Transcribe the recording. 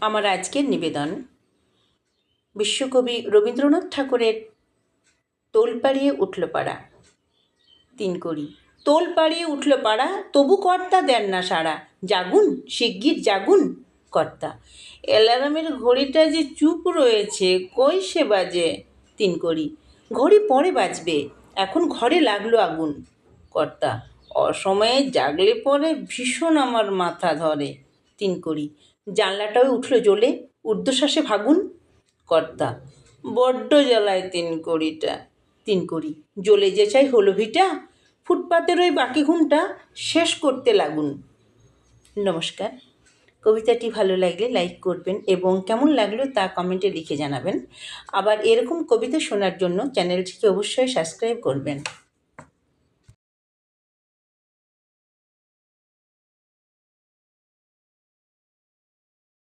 আমার আজকের নিবেদন বিশ্বকবি রবীন্দ্রনাথ ঠাকুরের তোল পাড়িয়ে উঠল পাড়া। তিন করি, তোল পাড়িয়ে উঠল পাড়া, তবু কর্তা দেন না সারা জাগুন, শিগগির জাগুন, কর্তা। অ্যালার্মের ঘড়িটা যে চুপ রয়েছে, কই সে বাজে? তিন করি, ঘড়ি পরে বাজবে, এখন ঘরে লাগল আগুন, কর্তা। অসময়ে জাগলে পরে ভীষণ আমার মাথা ধরে। তিন করি জানলাটাও উঠল জ্বলে, ঊর্ধ্বশ্বাসে ভাগুন, কর্তা, বড্ড জ্বালায় তিন কড়িটা, তিন কড়ি। জ্বলে যে চাই হলো ভিটা, ফুটপাতের ওই বাকি ঘুমটা শেষ করতে লাগুন। নমস্কার। কবিতাটি ভালো লাগলে লাইক করবেন এবং কেমন লাগল তা কমেন্টে লিখে জানাবেন। আবার এরকম কবিতা শোনার জন্য চ্যানেলটিকে অবশ্যই সাবস্ক্রাইব করবেন।